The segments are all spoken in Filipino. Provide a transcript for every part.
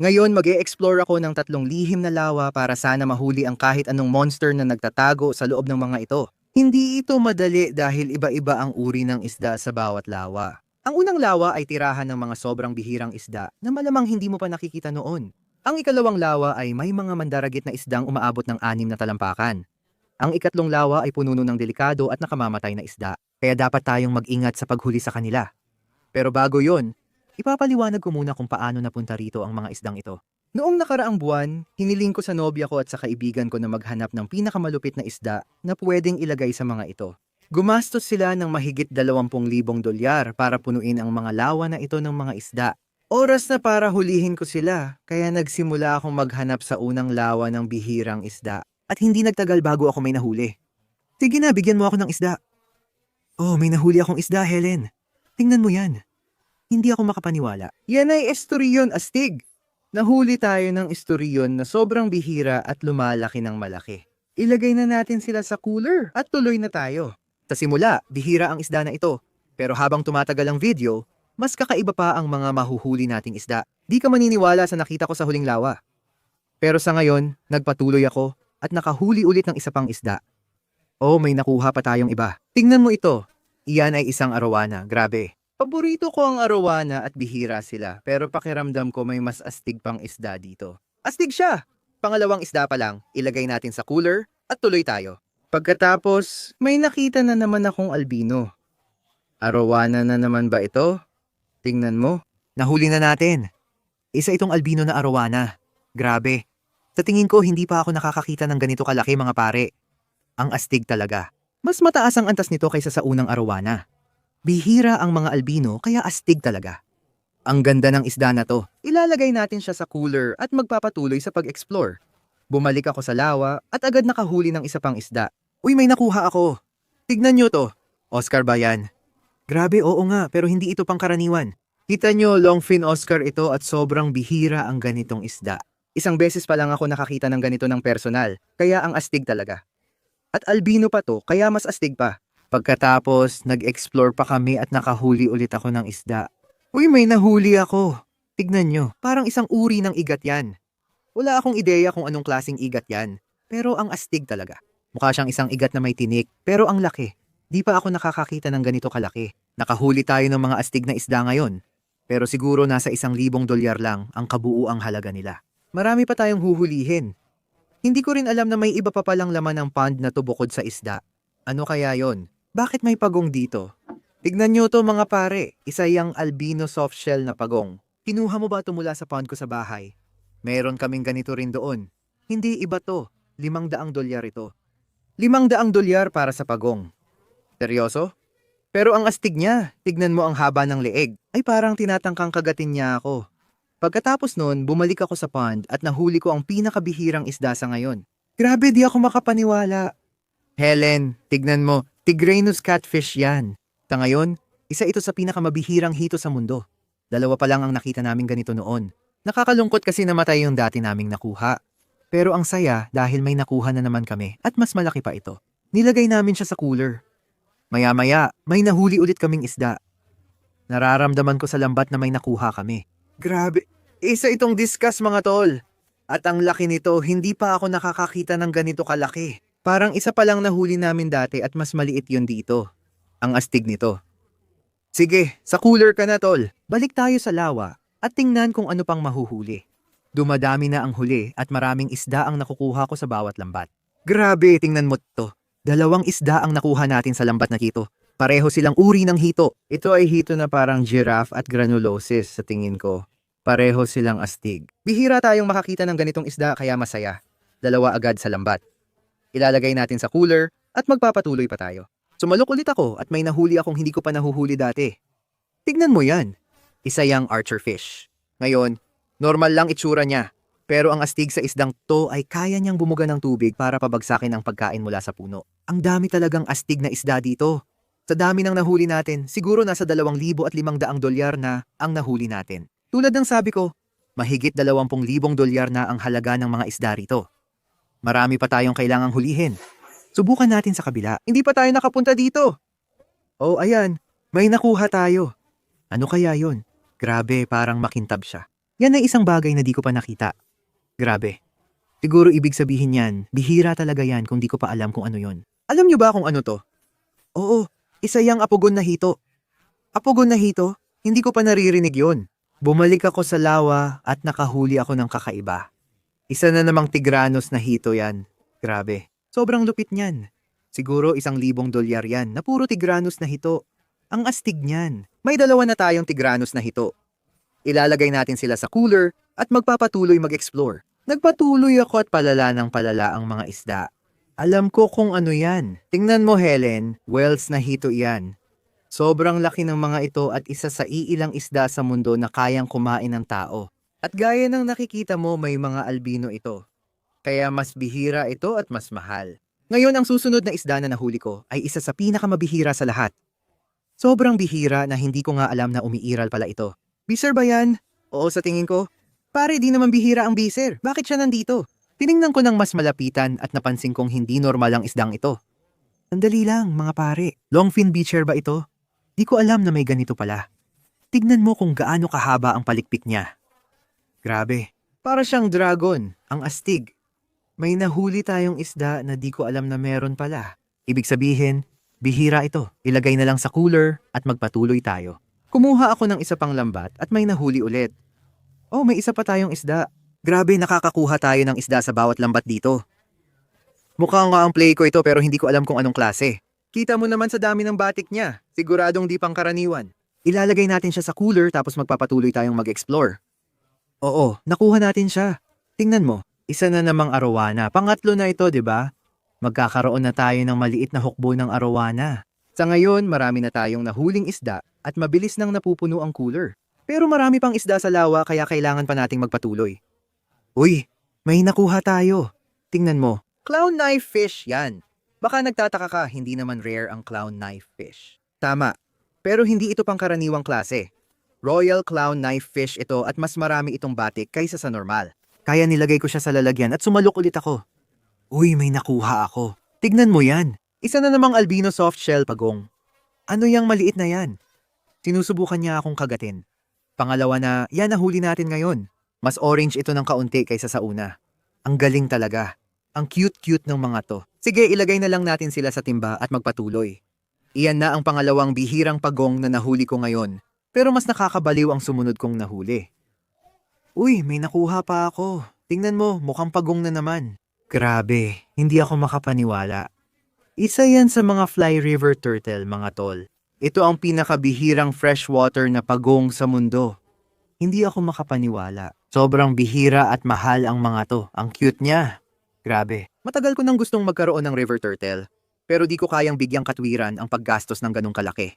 Ngayon, mag explore ako ng tatlong lihim na lawa para sana mahuli ang kahit anong monster na nagtatago sa loob ng mga ito. Hindi ito madali dahil iba-iba ang uri ng isda sa bawat lawa. Ang unang lawa ay tirahan ng mga sobrang bihirang isda na malamang hindi mo pa nakikita noon. Ang ikalawang lawa ay may mga mandaragit na isdang umaabot ng anim na talampakan. Ang ikatlong lawa ay pununo ng delikado at nakamamatay na isda, kaya dapat tayong mag-ingat sa paghuli sa kanila. Pero bago yon, ipapaliwanag ko muna kung paano napunta rito ang mga isdang ito. Noong nakaraang buwan, hiniling ko sa nobya ko at sa kaibigan ko na maghanap ng pinakamalupit na isda na pwedeng ilagay sa mga ito. Gumastos sila ng mahigit 20,000 dolyar para punuin ang mga lawa na ito ng mga isda. Oras na para hulihin ko sila, kaya nagsimula akong maghanap sa unang lawa ng bihirang isda. At hindi nagtagal bago ako may nahuli. Sige na, bigyan mo ako ng isda. Oh, may nahuli akong isda, Helen. Tingnan mo yan. Hindi ako makapaniwala. Yan ay esturyon astig. Nahuli tayo ng esturyon na sobrang bihira at lumalaki ng malaki. Ilagay na natin sila sa cooler at tuloy na tayo. Sa simula, bihira ang isda na ito. Pero habang tumatagal ang video, mas kakaiba pa ang mga mahuhuli nating isda. Di ka maniniwala sa nakita ko sa huling lawa. Pero sa ngayon, nagpatuloy ako at nakahuli ulit ng isa pang isda. Oh, may nakuha pa tayong iba. Tingnan mo ito. Iyan ay isang arawana. Grabe. Paborito ko ang arawana at bihira sila, pero pakiramdam ko may mas astig pang isda dito. Astig siya! Pangalawang isda pa lang, ilagay natin sa cooler at tuloy tayo. Pagkatapos, may nakita na naman akong albino. Arawana na naman ba ito? Tingnan mo. Nahuli na natin. Isa itong albino na arawana. Grabe. Sa tingin ko, hindi pa ako nakakakita ng ganito kalaki mga pare. Ang astig talaga. Mas mataas ang antas nito kaysa sa unang arawana. Bihira ang mga albino kaya astig talaga. Ang ganda ng isda na to. Ilalagay natin siya sa cooler at magpapatuloy sa pag-explore. Bumalik ako sa lawa at agad nakahuli ng isa pang isda. Uy, may nakuha ako. Tignan nyo to. Oscar ba yan? Grabe, oo nga, pero hindi ito pangkaraniwan. Kita nyo, longfin Oscar ito at sobrang bihira ang ganitong isda. Isang beses pa lang ako nakakita ng ganito ng personal, kaya ang astig talaga. At albino pa to, kaya mas astig pa. Pagkatapos, nag-explore pa kami at nakahuli ulit ako ng isda. Uy, may nahuli ako. Tignan nyo, parang isang uri ng igat yan. Wala akong ideya kung anong klasing igat yan, pero ang astig talaga. Mukha siyang isang igat na may tinik, pero ang laki. Di pa ako nakakakita ng ganito kalaki. Nakahuli tayo ng mga astig na isda ngayon, pero siguro nasa isang libong dolyar lang ang kabuuang halaga nila. Marami pa tayong huhulihin. Hindi ko rin alam na may iba pa palang laman ng pond na to bukod sa isda. Ano kaya yon? Bakit may pagong dito? Tignan nyo to mga pare, isa yung albino softshell na pagong. Kinuha mo ba ito mula sa pond ko sa bahay? Meron kaming ganito rin doon. Hindi iba to, limang daang dolyar ito. Limang daang dolyar para sa pagong. Seryoso? Pero ang astig niya, tignan mo ang haba ng leeg. Ay parang tinatangkang kagatin niya ako. Pagkatapos nun, bumalik ako sa pond at nahuli ko ang pinakabihirang isda sa ngayon. Grabe, di ako makapaniwala. Helen, tignan mo, Tigranus catfish yan. Sa ngayon, isa ito sa pinakamabihirang hito sa mundo. Dalawa pa lang ang nakita namin ganito noon. Nakakalungkot kasi namatay yung dati naming nakuha. Pero ang saya dahil may nakuha na naman kami at mas malaki pa ito. Nilagay namin siya sa cooler. Maya-maya, may nahuli ulit kaming isda. Nararamdaman ko sa lambat na may nakuha kami. Grabe, isa itong discuss mga tol. At ang laki nito, hindi pa ako nakakakita ng ganito kalaki. Parang isa pa lang nahuli namin dati at mas maliit yun dito. Ang astig nito. Sige, sa cooler ka na tol. Balik tayo sa lawa at tingnan kung ano pang mahuhuli. Dumadami na ang huli at maraming isda ang nakukuha ko sa bawat lambat. Grabe, tingnan mo to. Dalawang isda ang nakuha natin sa lambat na kito. Pareho silang uri ng hito. Ito ay hito na parang giraffe at granulosis sa tingin ko. Pareho silang astig. Bihira tayong makakita ng ganitong isda kaya masaya. Dalawa agad sa lambat. Ilalagay natin sa cooler at magpapatuloy pa tayo. Sumalok ulit ako at may nahuli akong hindi ko pa nahuhuli dati. Tignan mo yan. Isa yang archer fish. Ngayon, normal lang itsura niya. Pero ang astig sa isdang to ay kaya niyang bumuga ng tubig para pabagsakin ang pagkain mula sa puno. Ang dami talagang astig na isda dito. Sa dami ng nahuli natin, siguro nasa 2,500 dolyar na ang nahuli natin. Tulad ng sabi ko, mahigit 20,000 dolyar na ang halaga ng mga isda rito. Marami pa tayong kailangang hulihin. Subukan natin sa kabila. Hindi pa tayo nakapunta dito. Oh, ayan. May nakuha tayo. Ano kaya yon? Grabe, parang makintab siya. Yan ay isang bagay na di ko pa nakita. Grabe. Siguro ibig sabihin yan, bihira talaga yan kung di ko pa alam kung ano yon. Alam niyo ba kung ano to? Oo, isa yang apugon na hito. Apugon na hito? Hindi ko pa naririnig yon. Bumalik ako sa lawa at nakahuli ako ng kakaiba. Isa na namang tigranos na hito yan. Grabe. Sobrang lupit niyan. Siguro isang libong dolyar yan na puro tigranos na hito. Ang astig niyan. May dalawa na tayong tigranos na hito. Ilalagay natin sila sa cooler at magpapatuloy mag-explore. Nagpatuloy ako at palala ng palala ang mga isda. Alam ko kung ano yan. Tingnan mo Helen, whales na hito yan. Sobrang laki ng mga ito at isa sa iilang isda sa mundo na kayang kumain ng tao. At gaya ng nakikita mo may mga albino ito. Kaya mas bihira ito at mas mahal. Ngayon ang susunod na isda na nahuli ko ay isa sa pinakamabihira sa lahat. Sobrang bihira na hindi ko nga alam na umiiral pala ito. Biser ba yan? Oo sa tingin ko. Pare di naman bihira ang biser. Bakit siya nandito? Tiningnan ko ng mas malapitan at napansin kong hindi normal ang isdang ito. Sandali lang, mga pare. Longfin beacher ba ito? Di ko alam na may ganito pala. Tignan mo kung gaano kahaba ang palikpik niya. Grabe. Para siyang dragon, ang astig. May nahuli tayong isda na di ko alam na meron pala. Ibig sabihin, bihira ito. Ilagay na lang sa cooler at magpatuloy tayo. Kumuha ako ng isa pang lambat at may nahuli ulit. Oh, may isa pa tayong isda. Grabe, nakakakuha tayo ng isda sa bawat lambat dito. Mukha nga ang play ko ito pero hindi ko alam kung anong klase. Kita mo naman sa dami ng batik niya. Siguradong di pangkaraniwan. Ilalagay natin siya sa cooler tapos magpapatuloy tayong mag-explore. Oo, nakuha natin siya. Tingnan mo, isa na namang arowana. Pangatlo na ito, di ba? Magkakaroon na tayo ng maliit na hukbo ng arowana. Sa ngayon, marami na tayong nahuling isda at mabilis nang napupuno ang cooler. Pero marami pang isda sa lawa kaya kailangan pa nating magpatuloy. Uy, may nakuha tayo. Tingnan mo. Clown knife fish yan. Baka nagtataka ka, hindi naman rare ang clown knife fish. Tama. Pero hindi ito pangkaraniwang klase. Royal clown knife fish ito at mas marami itong batik kaysa sa normal. Kaya nilagay ko siya sa lalagyan at sumalok ulit ako. Uy, may nakuha ako. Tignan mo yan. Isa na namang albino soft shell pagong. Ano yang maliit na yan? Sinusubukan niya akong kagatin. Pangalawa na, yan nahuli natin ngayon. Mas orange ito ng kaunti kaysa sa una. Ang galing talaga. Ang cute-cute ng mga to. Sige, ilagay na lang natin sila sa timba at magpatuloy. Iyan na ang pangalawang bihirang pagong na nahuli ko ngayon. Pero mas nakakabaliw ang sumunod kong nahuli. Uy, may nakuha pa ako. Tingnan mo, mukhang pagong na naman. Grabe, hindi ako makapaniwala. Isa yan sa mga fly river turtle, mga tol. Ito ang pinakabihirang freshwater na pagong sa mundo. Hindi ako makapaniwala. Sobrang bihira at mahal ang mga to. Ang cute niya. Grabe. Matagal ko nang gustong magkaroon ng river turtle. Pero di ko kayang bigyang katwiran ang paggastos ng ganong kalaki.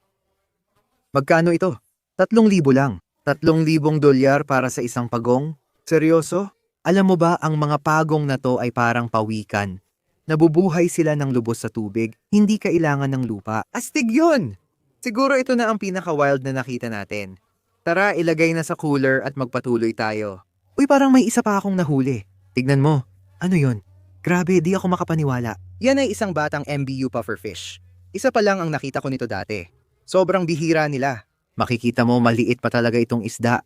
Magkano ito? Tatlong libo lang. Tatlong libong dolyar para sa isang pagong? Seryoso? Alam mo ba ang mga pagong na to ay parang pawikan. Nabubuhay sila ng lubos sa tubig, hindi kailangan ng lupa. Astig yun! Siguro ito na ang pinaka-wild na nakita natin. Tara, ilagay na sa cooler at magpatuloy tayo. Uy, parang may isa pa akong nahuli. Tignan mo. Ano yon? Grabe, di ako makapaniwala. Yan ay isang batang MBU pufferfish. Isa pa lang ang nakita ko nito dati. Sobrang bihira nila. Makikita mo maliit pa talaga itong isda.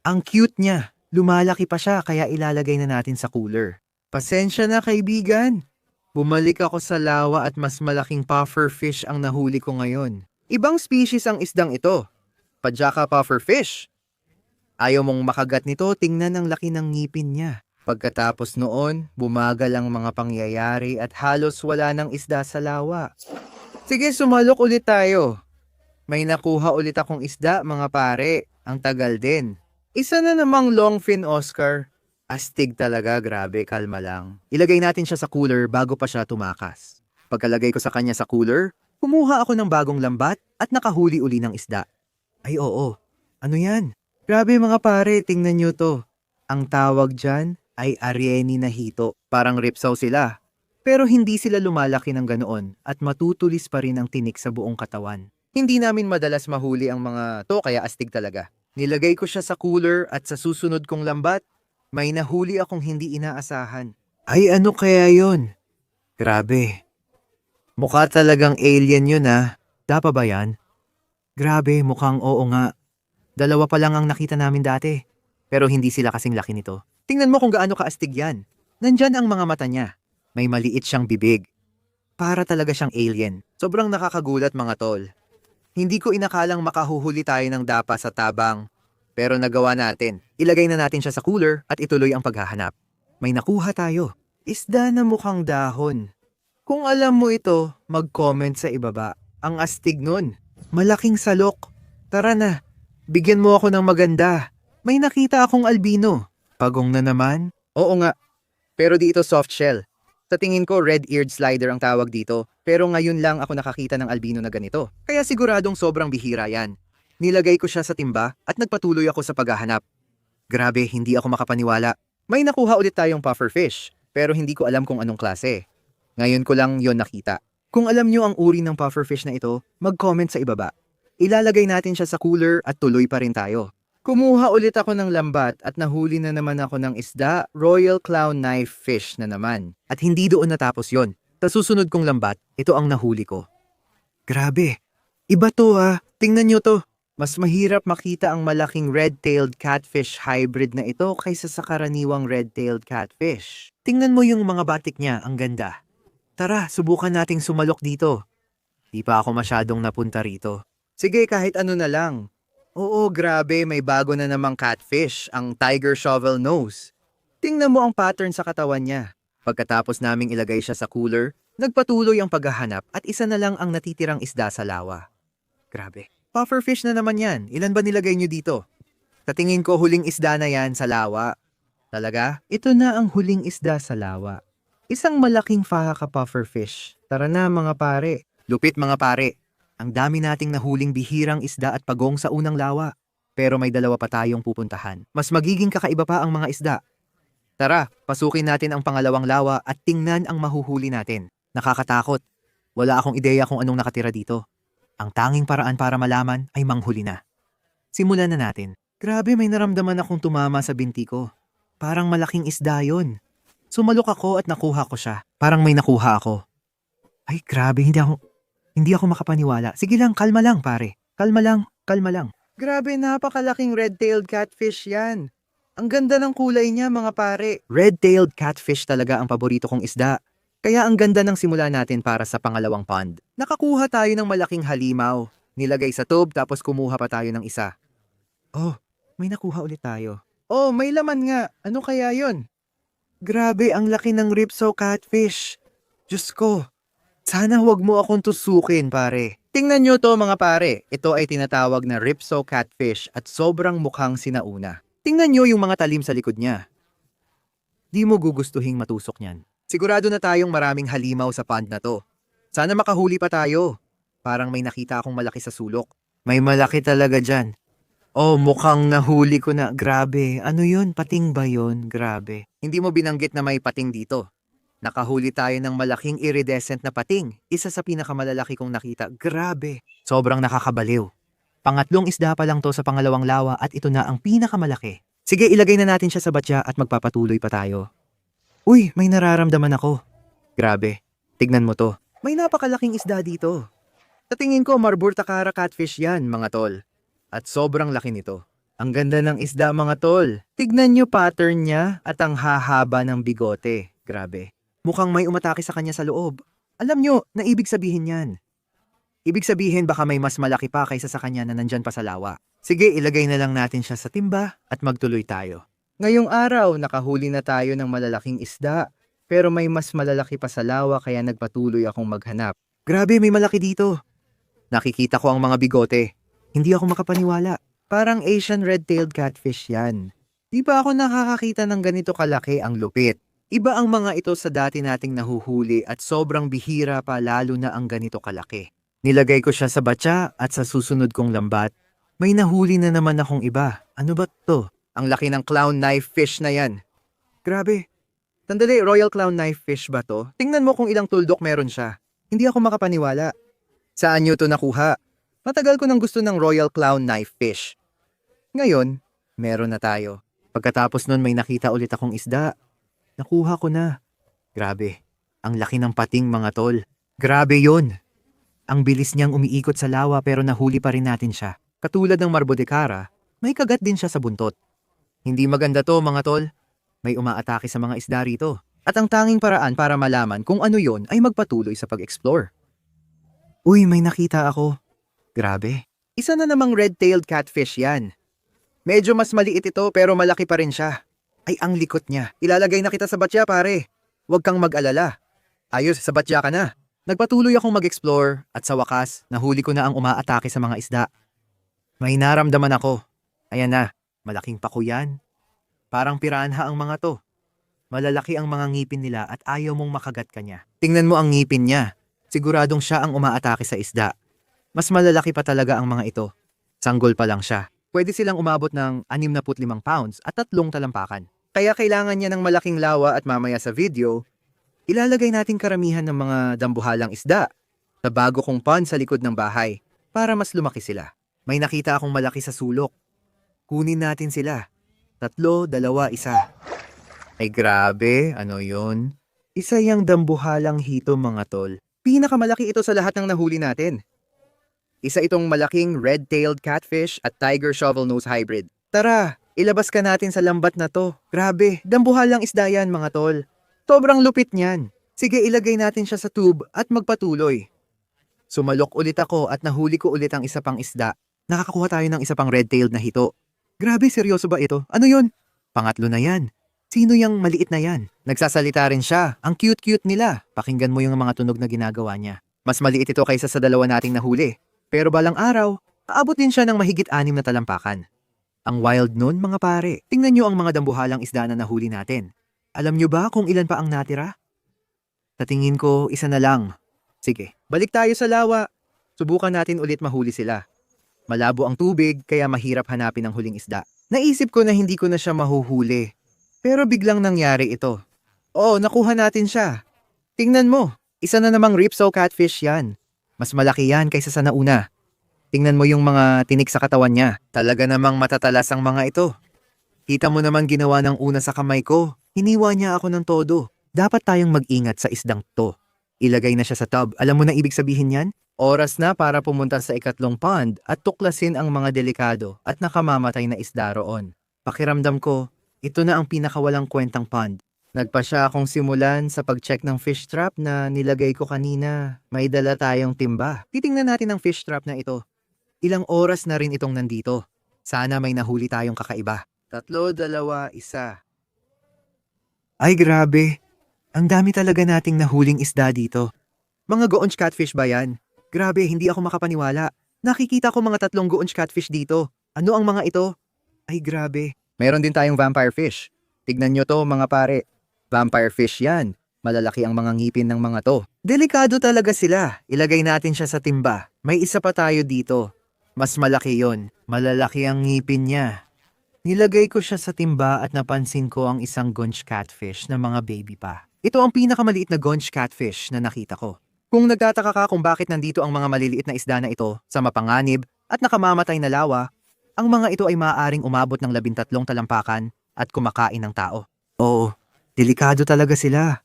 Ang cute niya. Lumalaki pa siya kaya ilalagay na natin sa cooler. Pasensya na kaibigan. Bumalik ako sa lawa at mas malaking pufferfish ang nahuli ko ngayon. Ibang species ang isdang ito. Pajaka pufferfish. Ayaw mong makagat nito, tingnan ang laki ng ngipin niya. Pagkatapos noon, bumagal ang mga pangyayari at halos wala ng isda sa lawa. Sige, sumalok ulit tayo. May nakuha ulit akong isda, mga pare. Ang tagal din. Isa na namang longfin Oscar. Astig talaga, grabe, kalma lang. Ilagay natin siya sa cooler bago pa siya tumakas. Pagkalagay ko sa kanya sa cooler, kumuha ako ng bagong lambat at nakahuli uli ng isda. Ay oo, ano yan? Grabe mga pare, tingnan nyo to. Ang tawag dyan ay Arieni na hito. Parang ripsaw sila. Pero hindi sila lumalaki ng ganoon at matutulis pa rin ang tinik sa buong katawan. Hindi namin madalas mahuli ang mga to kaya astig talaga. Nilagay ko siya sa cooler at sa susunod kong lambat, may nahuli akong hindi inaasahan. Ay ano kaya yon? Grabe. Mukha talagang alien yun ah. Dapa ba yan? Grabe, mukhang oo nga. Dalawa pa lang ang nakita namin dati. Pero hindi sila kasing laki nito. Tingnan mo kung gaano kaastig yan. Nandyan ang mga mata niya. May maliit siyang bibig. Para talaga siyang alien. Sobrang nakakagulat mga tol. Hindi ko inakalang makahuhuli tayo ng dapa sa tabang. Pero nagawa natin. Ilagay na natin siya sa cooler at ituloy ang paghahanap. May nakuha tayo. Isda na mukhang dahon. Kung alam mo ito, mag-comment sa ibaba. Ang astig nun. Malaking salok. Tara na. Bigyan mo ako ng maganda. May nakita akong albino. Pagong na naman? Oo nga. Pero dito soft shell. Sa tingin ko, red-eared slider ang tawag dito. Pero ngayon lang ako nakakita ng albino na ganito. Kaya siguradong sobrang bihira yan. Nilagay ko siya sa timba at nagpatuloy ako sa paghahanap. Grabe, hindi ako makapaniwala. May nakuha ulit tayong pufferfish, pero hindi ko alam kung anong klase. Ngayon ko lang yon nakita. Kung alam nyo ang uri ng pufferfish na ito, mag-comment sa ibaba. Ilalagay natin siya sa cooler at tuloy pa rin tayo. Kumuha ulit ako ng lambat at nahuli na naman ako ng isda, Royal Clown Knife Fish na naman. At hindi doon natapos yon. Sa susunod kong lambat, ito ang nahuli ko. Grabe, iba to ah. Tingnan nyo to. Mas mahirap makita ang malaking red-tailed catfish hybrid na ito kaysa sa karaniwang red-tailed catfish. Tingnan mo yung mga batik niya, ang ganda. Tara, subukan nating sumalok dito. Di pa ako masyadong napunta rito. Sige, kahit ano na lang. Oo, grabe, may bago na namang catfish, ang tiger shovel nose. Tingnan mo ang pattern sa katawan niya. Pagkatapos naming ilagay siya sa cooler, nagpatuloy ang paghahanap at isa na lang ang natitirang isda sa lawa. Grabe. Pufferfish na naman yan. Ilan ba nilagay niyo dito? Sa tingin ko huling isda na yan sa lawa. Talaga? Ito na ang huling isda sa lawa. Isang malaking faha ka pufferfish. Tara na mga pare. Lupit mga pare. Ang dami nating nahuling bihirang isda at pagong sa unang lawa. Pero may dalawa pa tayong pupuntahan. Mas magiging kakaiba pa ang mga isda. Tara, pasukin natin ang pangalawang lawa at tingnan ang mahuhuli natin. Nakakatakot. Wala akong ideya kung anong nakatira dito. Ang tanging paraan para malaman ay manghuli na. Simulan na natin. Grabe may naramdaman akong tumama sa binti ko. Parang malaking isda yon. Sumalok ako at nakuha ko siya. Parang may nakuha ako. Ay grabe, hindi ako, hindi ako makapaniwala. Sige lang, kalma lang pare. Kalma lang, kalma lang. Grabe, napakalaking red-tailed catfish yan. Ang ganda ng kulay niya mga pare. Red-tailed catfish talaga ang paborito kong isda. Kaya ang ganda ng simula natin para sa pangalawang pond. Nakakuha tayo ng malaking halimaw. Nilagay sa tube tapos kumuha pa tayo ng isa. Oh, may nakuha ulit tayo. Oh, may laman nga. Ano kaya yon? Grabe, ang laki ng ripsaw catfish. Diyos ko, sana huwag mo akong tusukin, pare. Tingnan nyo to mga pare. Ito ay tinatawag na ripsaw catfish at sobrang mukhang sinauna. Tingnan nyo yung mga talim sa likod niya. Di mo gugustuhing matusok niyan. Sigurado na tayong maraming halimaw sa pond na to. Sana makahuli pa tayo. Parang may nakita akong malaki sa sulok. May malaki talaga dyan. Oh, mukhang nahuli ko na. Grabe. Ano yun? Pating ba yun? Grabe. Hindi mo binanggit na may pating dito. Nakahuli tayo ng malaking iridescent na pating. Isa sa pinakamalalaki kong nakita. Grabe. Sobrang nakakabaliw. Pangatlong isda pa lang to sa pangalawang lawa at ito na ang pinakamalaki. Sige, ilagay na natin siya sa batya at magpapatuloy pa tayo. Uy, may nararamdaman ako. Grabe. Tignan mo to. May napakalaking isda dito. Sa tingin ko, Marburtakara catfish yan, mga tol. At sobrang laki nito. Ang ganda ng isda, mga tol. Tignan nyo pattern niya at ang hahaba ng bigote. Grabe. Mukhang may umatake sa kanya sa loob. Alam nyo, na ibig sabihin yan. Ibig sabihin baka may mas malaki pa kaysa sa kanya na nandyan pa sa lawa. Sige, ilagay na lang natin siya sa timba at magtuloy tayo. Ngayong araw, nakahuli na tayo ng malalaking isda. Pero may mas malalaki pa sa lawa kaya nagpatuloy akong maghanap. Grabe, may malaki dito. Nakikita ko ang mga bigote. Hindi ako makapaniwala. Parang Asian red-tailed catfish yan. Di ba ako nakakakita ng ganito kalaki ang lupit? Iba ang mga ito sa dati nating nahuhuli at sobrang bihira pa lalo na ang ganito kalaki. Nilagay ko siya sa batya at sa susunod kong lambat, may nahuli na naman akong iba. Ano ba to? Ang laki ng clown knife fish na yan. Grabe. Tandali, royal clown knife fish ba to? Tingnan mo kung ilang tuldok meron siya. Hindi ako makapaniwala. Saan nyo to nakuha? Matagal ko nang gusto ng royal clown knife fish. Ngayon, meron na tayo. Pagkatapos nun may nakita ulit akong isda. Nakuha ko na. Grabe. Ang laki ng pating mga tol. Grabe yon. Ang bilis niyang umiikot sa lawa pero nahuli pa rin natin siya. Katulad ng Marbodekara, may kagat din siya sa buntot. Hindi maganda to mga tol. May umaatake sa mga isda rito. At ang tanging paraan para malaman kung ano yon ay magpatuloy sa pag-explore. Uy, may nakita ako. Grabe. Isa na namang red-tailed catfish yan. Medyo mas maliit ito pero malaki pa rin siya. Ay, ang likot niya. Ilalagay na kita sa batya, pare. Huwag kang mag-alala. Ayos, sa batya ka na. Nagpatuloy akong mag-explore at sa wakas, nahuli ko na ang umaatake sa mga isda. May naramdaman ako. Ayan na, malaking pako yan. Parang piranha ang mga to. Malalaki ang mga ngipin nila at ayaw mong makagat ka niya. Tingnan mo ang ngipin niya. Siguradong siya ang umaatake sa isda. Mas malalaki pa talaga ang mga ito. Sanggol pa lang siya. Pwede silang umabot ng 65 pounds at tatlong talampakan. Kaya kailangan niya ng malaking lawa at mamaya sa video, ilalagay natin karamihan ng mga dambuhalang isda sa bago kong pond sa likod ng bahay para mas lumaki sila. May nakita akong malaki sa sulok. Kunin natin sila. Tatlo, dalawa, isa. Ay grabe, ano yon? Isa yung dambuhalang hito mga tol. Pinakamalaki ito sa lahat ng nahuli natin. Isa itong malaking red-tailed catfish at tiger shovel-nose hybrid. Tara, ilabas ka natin sa lambat na to. Grabe, dambuhalang isda yan mga tol. Sobrang lupit niyan. Sige, ilagay natin siya sa tube at magpatuloy. Sumalok ulit ako at nahuli ko ulit ang isa pang isda. Nakakakuha tayo ng isa pang red-tailed na hito. Grabe, seryoso ba ito? Ano yon? Pangatlo na yan. Sino yung maliit na yan? Nagsasalita rin siya. Ang cute-cute nila. Pakinggan mo yung mga tunog na ginagawa niya. Mas maliit ito kaysa sa dalawa nating nahuli. Pero balang araw, aabot din siya ng mahigit anim na talampakan. Ang wild nun, mga pare. Tingnan nyo ang mga dambuhalang isda na nahuli natin. Alam nyo ba kung ilan pa ang natira? Sa tingin ko, isa na lang. Sige, balik tayo sa lawa. Subukan natin ulit mahuli sila. Malabo ang tubig, kaya mahirap hanapin ang huling isda. Naisip ko na hindi ko na siya mahuhuli. Pero biglang nangyari ito. Oo, nakuha natin siya. Tingnan mo, isa na namang ripsaw catfish yan. Mas malaki yan kaysa sa nauna. Tingnan mo yung mga tinik sa katawan niya. Talaga namang matatalas ang mga ito. Kita mo naman ginawa ng una sa kamay ko. Hiniwa niya ako ng todo. Dapat tayong mag-ingat sa isdang to. Ilagay na siya sa tub. Alam mo na ibig sabihin yan? Oras na para pumunta sa ikatlong pond at tuklasin ang mga delikado at nakamamatay na isda roon. Pakiramdam ko, ito na ang pinakawalang kwentang pond. Nagpa siya akong simulan sa pag-check ng fish trap na nilagay ko kanina. May dala tayong timba. Titingnan natin ang fish trap na ito. Ilang oras na rin itong nandito. Sana may nahuli tayong kakaiba. Tatlo, dalawa, isa. Ay grabe. Ang dami talaga nating nahuling isda dito. Mga goonch catfish ba yan? Grabe, hindi ako makapaniwala. Nakikita ko mga tatlong goonch catfish dito. Ano ang mga ito? Ay grabe. Meron din tayong vampire fish. Tignan nyo to mga pare. Vampire fish yan. Malalaki ang mga ngipin ng mga to. Delikado talaga sila. Ilagay natin siya sa timba. May isa pa tayo dito. Mas malaki yon. Malalaki ang ngipin niya. Nilagay ko siya sa timba at napansin ko ang isang gonch catfish na mga baby pa. Ito ang pinakamaliit na gonch catfish na nakita ko. Kung nagtataka ka kung bakit nandito ang mga maliliit na isda na ito sa mapanganib at nakamamatay na lawa, ang mga ito ay maaaring umabot ng labintatlong talampakan at kumakain ng tao. Oo, delikado talaga sila.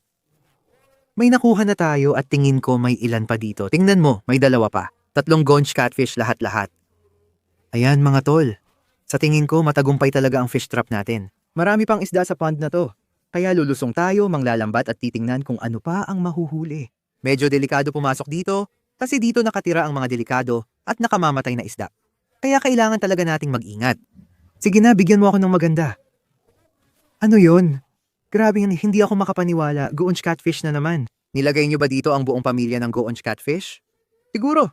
May nakuha na tayo at tingin ko may ilan pa dito. Tingnan mo, may dalawa pa. Tatlong gonch catfish lahat-lahat. Ayan mga tol. Sa tingin ko matagumpay talaga ang fish trap natin. Marami pang isda sa pond na to. Kaya lulusong tayo, manglalambat at titingnan kung ano pa ang mahuhuli. Medyo delikado pumasok dito kasi dito nakatira ang mga delikado at nakamamatay na isda. Kaya kailangan talaga nating mag-ingat. Sige na, bigyan mo ako ng maganda. Ano yon? Grabe yan, hindi ako makapaniwala. Goonch catfish na naman. Nilagay niyo ba dito ang buong pamilya ng goonch catfish? Siguro.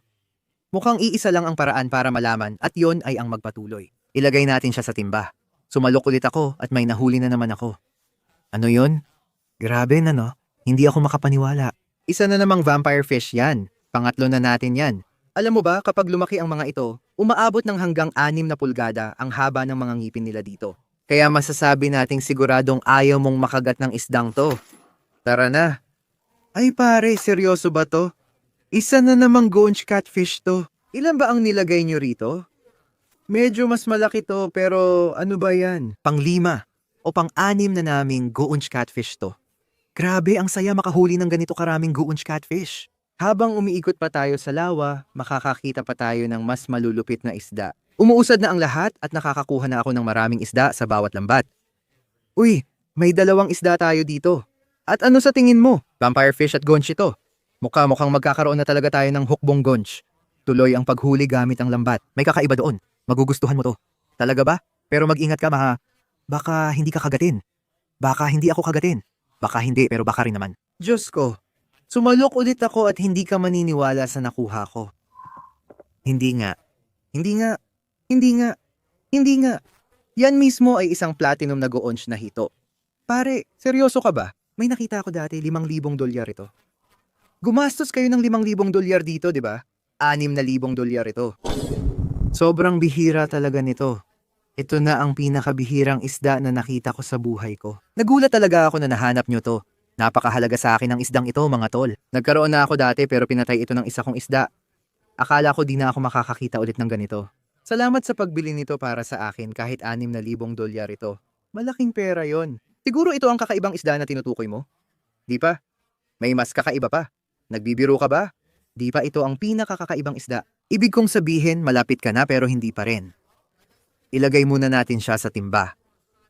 Mukhang iisa lang ang paraan para malaman at yon ay ang magpatuloy. Ilagay natin siya sa timba. Sumalok ulit ako at may nahuli na naman ako. Ano yon? Grabe na no? Hindi ako makapaniwala. Isa na namang vampire fish yan. Pangatlo na natin yan. Alam mo ba, kapag lumaki ang mga ito, umaabot ng hanggang anim na pulgada ang haba ng mga ngipin nila dito. Kaya masasabi nating siguradong ayaw mong makagat ng isdang to. Tara na. Ay pare, seryoso ba to? Isa na namang goonch catfish to. Ilan ba ang nilagay nyo rito? Medyo mas malaki to pero ano ba yan? Panglima o pang-anim na naming goonch catfish to. Grabe, ang saya makahuli ng ganito karaming goonch catfish. Habang umiikot pa tayo sa lawa, makakakita pa tayo ng mas malulupit na isda. Umuusad na ang lahat at nakakakuha na ako ng maraming isda sa bawat lambat. Uy, may dalawang isda tayo dito. At ano sa tingin mo? Vampire fish at gonch ito. Mukha mukhang magkakaroon na talaga tayo ng hukbong gonch. Tuloy ang paghuli gamit ang lambat. May kakaiba doon. Magugustuhan mo to. Talaga ba? Pero mag-ingat ka, maha. Baka hindi ka kagatin. Baka hindi ako kagatin. Baka hindi, pero baka rin naman. Diyos ko, sumalok ulit ako at hindi ka maniniwala sa nakuha ko. Hindi nga. Hindi nga. Hindi nga. Hindi nga. Yan mismo ay isang platinum na goonch na hito. Pare, seryoso ka ba? May nakita ako dati, limang libong dolyar ito. Gumastos kayo ng limang libong dolyar dito, di ba? Anim na libong dolyar ito. Sobrang bihira talaga nito. Ito na ang pinakabihirang isda na nakita ko sa buhay ko. Nagulat talaga ako na nahanap nyo to. Napakahalaga sa akin ang isdang ito, mga tol. Nagkaroon na ako dati pero pinatay ito ng isa kong isda. Akala ko di na ako makakakita ulit ng ganito. Salamat sa pagbili nito para sa akin kahit anim na libong dolyar ito. Malaking pera yon. Siguro ito ang kakaibang isda na tinutukoy mo? Di pa? May mas kakaiba pa. Nagbibiro ka ba? Di pa ito ang pinakakakaibang isda. Ibig kong sabihin, malapit ka na pero hindi pa rin. Ilagay muna natin siya sa timba.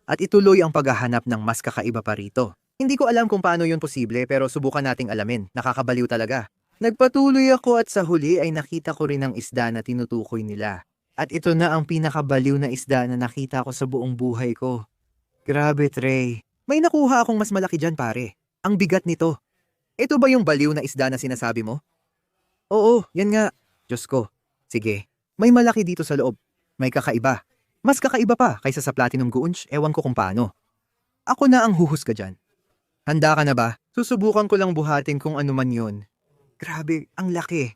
At ituloy ang paghahanap ng mas kakaiba pa rito. Hindi ko alam kung paano yun posible pero subukan nating alamin. Nakakabaliw talaga. Nagpatuloy ako at sa huli ay nakita ko rin ang isda na tinutukoy nila. At ito na ang pinakabaliw na isda na nakita ko sa buong buhay ko. Grabe, Trey. May nakuha akong mas malaki dyan, pare. Ang bigat nito. Ito ba yung baliw na isda na sinasabi mo? Oo, yan nga. Diyos ko. Sige. May malaki dito sa loob. May kakaiba. Mas kakaiba pa kaysa sa platinum goonch, ewan ko kung paano. Ako na ang huhusga dyan. Handa ka na ba? Susubukan ko lang buhatin kung ano man yun. Grabe, ang laki.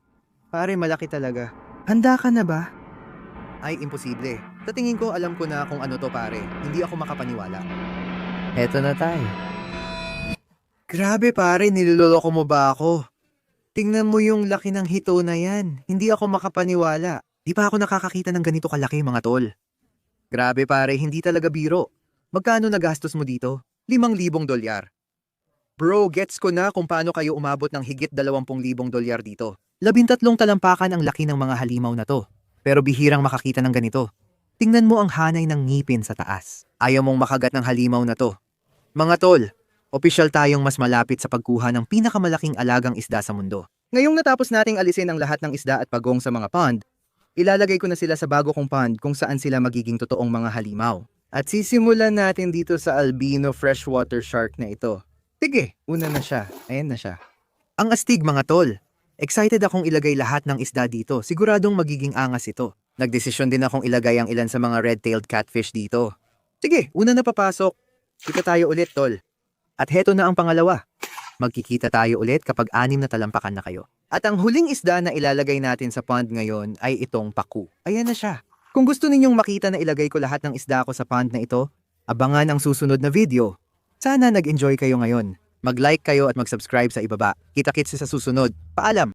Pare, malaki talaga. Handa ka na ba? Ay, imposible. Sa tingin ko, alam ko na kung ano to pare. Hindi ako makapaniwala. Eto na tayo. Grabe pare, niloloko mo ba ako? Tingnan mo yung laki ng hito na yan. Hindi ako makapaniwala. Di pa ako nakakakita ng ganito kalaki mga tol. Grabe pare, hindi talaga biro. Magkano nagastos mo dito? Limang libong dolyar. Bro, gets ko na kung paano kayo umabot ng higit dalawampung libong dolyar dito. Labintatlong talampakan ang laki ng mga halimaw na to. Pero bihirang makakita ng ganito. Tingnan mo ang hanay ng ngipin sa taas. Ayaw mong makagat ng halimaw na to. Mga tol, opisyal tayong mas malapit sa pagkuha ng pinakamalaking alagang isda sa mundo. Ngayong natapos nating alisin ang lahat ng isda at pagong sa mga pond, ilalagay ko na sila sa bago kong pond kung saan sila magiging totoong mga halimaw. At sisimulan natin dito sa albino freshwater shark na ito. Sige, una na siya. Ayan na siya. Ang astig mga tol. Excited akong ilagay lahat ng isda dito. Siguradong magiging angas ito. Nagdesisyon din akong ilagay ang ilan sa mga red-tailed catfish dito. Sige, una na papasok. Kita tayo ulit, tol. At heto na ang pangalawa. Magkikita tayo ulit kapag anim na talampakan na kayo. At ang huling isda na ilalagay natin sa pond ngayon ay itong paku. Ayan na siya. Kung gusto ninyong makita na ilagay ko lahat ng isda ko sa pond na ito, abangan ang susunod na video. Sana nag-enjoy kayo ngayon. Mag-like kayo at mag-subscribe sa ibaba. Kita-kits sa susunod. Paalam!